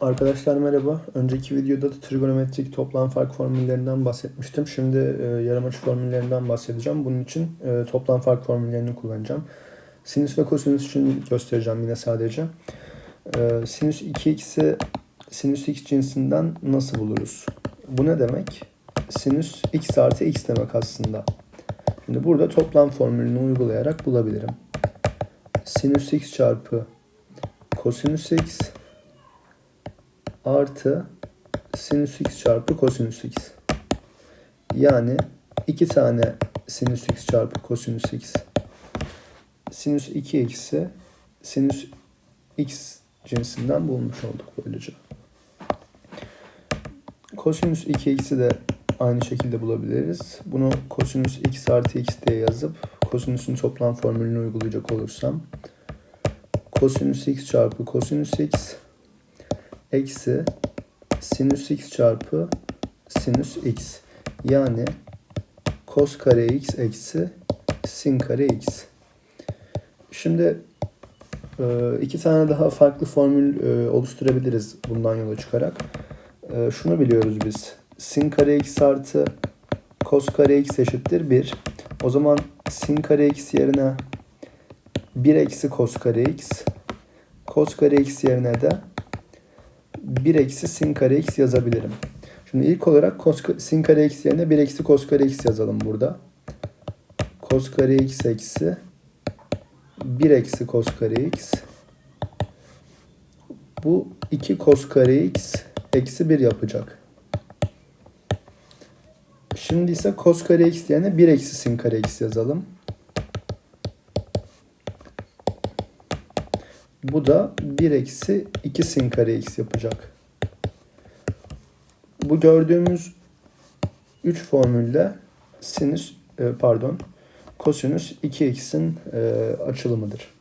Arkadaşlar merhaba. Önceki videoda da trigonometrik toplam fark formüllerinden bahsetmiştim. Şimdi e, yarım açı formüllerinden bahsedeceğim. Bunun için e, toplam fark formüllerini kullanacağım. Sinüs ve kosinüs için göstereceğim yine sadece. E, sinüs 2x'i sinüs x cinsinden nasıl buluruz? Bu ne demek? Sinüs x artı x demek aslında. Şimdi burada toplam formülünü uygulayarak bulabilirim. Sinüs x çarpı kosinüs x artı sinüs x çarpı kosinüs x. Yani iki tane sinüs x çarpı kosinüs x. Sinüs 2x'i sinüs x cinsinden bulmuş olduk böylece. Kosinüs 2x'i de aynı şekilde bulabiliriz. Bunu kosinüs x artı x diye yazıp kosinüsün toplam formülünü uygulayacak olursam kosinüs x çarpı kosinüs x eksi sinüs x çarpı sinüs x. Yani kos kare x eksi sin kare x. Şimdi e, iki tane daha farklı formül e, oluşturabiliriz bundan yola çıkarak. E, Şunu biliyoruz biz. Sin kare x artı kos kare x eşittir 1. O zaman sin kare x yerine 1 eksi kos kare x. Kos kare x yerine de 1 eksi sin kare x yazabilirim. Şimdi ilk olarak cos, sin kare x yerine 1 eksi cos kare x yazalım burada. Cos kare x eksi 1 eksi cos kare x. Bu 2 cos kare x eksi 1 yapacak. Şimdi ise cos kare x yerine 1 eksi sin kare x yazalım. Bu da 1 eksi 2 sin kare x yapacak. Bu gördüğümüz 3 formülle sinüs e, pardon kosinüs 2x'in e, açılımıdır.